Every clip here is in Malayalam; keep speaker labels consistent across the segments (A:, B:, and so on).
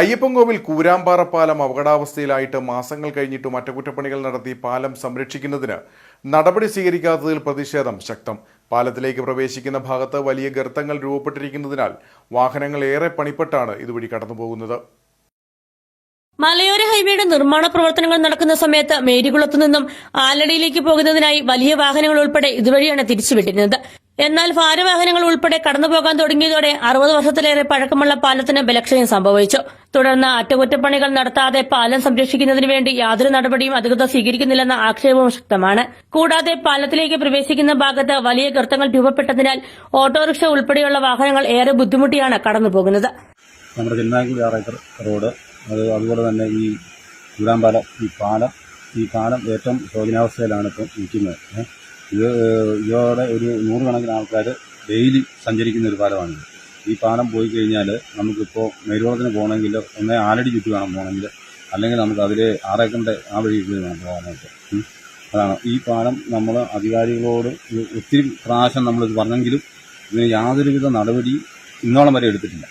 A: അയ്യപ്പൻകോവിൽ കൂരാമ്പാറ പാലം അപകടാവസ്ഥയിലായിട്ട് മാസങ്ങൾ കഴിഞ്ഞിട്ടും അറ്റകുറ്റപ്പണികൾ നടത്തി പാലം സംരക്ഷിക്കുന്നതിന് നടപടി സ്വീകരിക്കാത്തതിൽ പ്രതിഷേധം ശക്തം. പാലത്തിലേക്ക് പ്രവേശിക്കുന്ന ഭാഗത്ത് വലിയ ഗർത്തങ്ങൾ രൂപപ്പെട്ടിരിക്കുന്നതിനാൽ വാഹനങ്ങൾ ഏറെ പണിപ്പെട്ടാണ് ഇതുവഴി കടന്നുപോകുന്നത്.
B: മലയോര ഹൈവേയുടെ നിർമ്മാണ പ്രവർത്തനങ്ങൾ നടക്കുന്ന സമയത്ത് മേരികുളത്തു നിന്നും ആലടിയിലേക്ക് പോകുന്നതിനായി വലിയ വാഹനങ്ങൾ ഉൾപ്പെടെ ഇതുവഴിയാണ് തിരിച്ചുവിട്ടിരുന്നത്. എന്നാൽ ഭാരവാഹനങ്ങൾ ഉൾപ്പെടെ കടന്നുപോകാൻ തുടങ്ങിയതോടെ അറുപത് വർഷത്തിലേറെ പഴക്കമുള്ള പാലത്തിന് ബലക്ഷയം സംഭവിച്ചു. തുടർന്ന് അറ്റകുറ്റപ്പണികൾ നടത്താതെ പാലം സംരക്ഷിക്കുന്നതിന് വേണ്ടി യാതൊരു നടപടിയും അധികൃതർ സ്വീകരിക്കുന്നില്ലെന്ന ആക്ഷേപവും ശക്തമാണ്. കൂടാതെ പാലത്തിലേക്ക് പ്രവേശിക്കുന്ന ഭാഗത്ത് വലിയ ഗർത്തങ്ങൾ രൂപപ്പെട്ടതിനാൽ ഓട്ടോറിക്ഷ ഉൾപ്പെടെയുള്ള വാഹനങ്ങൾ ഏറെ ബുദ്ധിമുട്ടിയാണ് കടന്നുപോകുന്നത്.
C: നമ്മുടെ റോഡ് അത് അതുപോലെ തന്നെ ഈ ഈ പാലം ഈ പാലം ഏറ്റവും ശോചനാവസ്ഥയിലാണ് ഇപ്പം ഇത് ഇതോടെ ഒരു നൂറുകണക്കിന് ആൾക്കാർ ഡെയിലി സഞ്ചരിക്കുന്ന ഒരു പാലമാണിത്. ഈ പാലം പോയി കഴിഞ്ഞാൽ നമുക്കിപ്പോൾ മേരുവളത്തിന് പോകണമെങ്കിൽ ഒന്നേ ആലടി ചുറ്റി വേണം പോകണമെങ്കിൽ. അല്ലെങ്കിൽ നമുക്ക് അതിലെ ആറേക്കണ്ടെ ആ വഴി കൂടി വേണം പോകാനായിട്ട്. അതാണ്. ഈ പാലം നമ്മൾ അധികാരികളോട് ഒത്തിരി പ്രാവശ്യം നമ്മളിത് പറഞ്ഞെങ്കിലും ഇതിന് യാതൊരുവിധ നടപടിയും ഇന്നോളം വരെ എടുത്തിട്ടില്ല.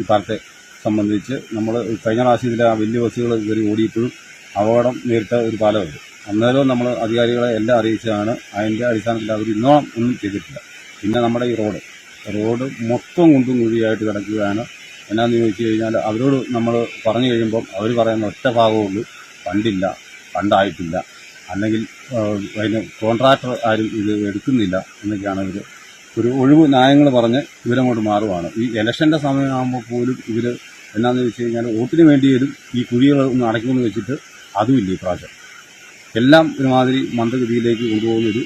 C: ഈ പാലത്തെ സംബന്ധിച്ച് നമ്മൾ കഴിഞ്ഞ പ്രാവശ്യം ആ വലിയ ബസ്സുകൾ കയറി ഓടിയപ്പോഴും അപകടം നേരിട്ട ഒരു പാലമുണ്ട്. അന്നേരവും നമ്മൾ അധികാരികളെ എല്ലാം അറിയിച്ചതാണ്. അതിന്റെ അടിസ്ഥാനത്തിൽ അവർ ഇന്നോളം ഒന്നും ചെയ്തിട്ടില്ല. പിന്നെ നമ്മുടെ ഈ റോഡ്. റോഡ് മൊത്തം കുണ്ടും കുഴിയായിട്ട് കിടക്കുകയാണ്. എന്നാന്ന് ചോദിച്ചു കഴിഞ്ഞാൽ അവരോട് നമ്മൾ പറഞ്ഞു കഴിയുമ്പം അവർ പറയുന്ന ഒറ്റ ഭാഗമുള്ളൂ ഫണ്ടില്ല. ഫണ്ടായിട്ടില്ല. അല്ലെങ്കിൽ അതിന് കോൺട്രാക്ടർ ആരും ഇത് എടുക്കുന്നില്ല എന്നൊക്കെയാണ് ഇവർ ഒരു ഒഴിവ് ന്യായങ്ങൾ പറഞ്ഞ് ഇവരങ്ങോട്ട് മാറുവാണ്. ഈ ഇലക്ഷന്റെ സമയമാകുമ്പോൾ പോലും ഇവർ എന്നാന്ന് വെച്ച് കഴിഞ്ഞാൽ വോട്ടിന് വേണ്ടിയതും ഈ കുഴികൾ ഒന്ന് അടയ്ക്കുമെന്ന് വെച്ചിട്ട് അതുമില്ല ഈ പ്രാവശ്യം എല്ലാം ഒരുമാതിരി മന്ദഗതിയിലേക്ക് കൊണ്ടുപോകുന്നൊരു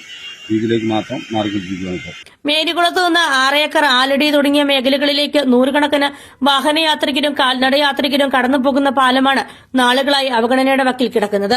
C: രീതിയിലേക്ക് മാത്രം മാറിക്കൊണ്ടിരിക്കുകയാണ് ഇപ്പോൾ
B: മേരികുളത്ത് നിന്ന് ആറേക്കർ ആലടി തുടങ്ങിയ മേഖലകളിലേക്ക് നൂറുകണക്കിന് വാഹനയാത്രികരും കാൽനടയാത്രികരും കടന്നു കടന്നുപോകുന്ന പാലമാണ് നാളുകളായി അവഗണനയുടെ വക്കിൽ കിടക്കുന്നത്.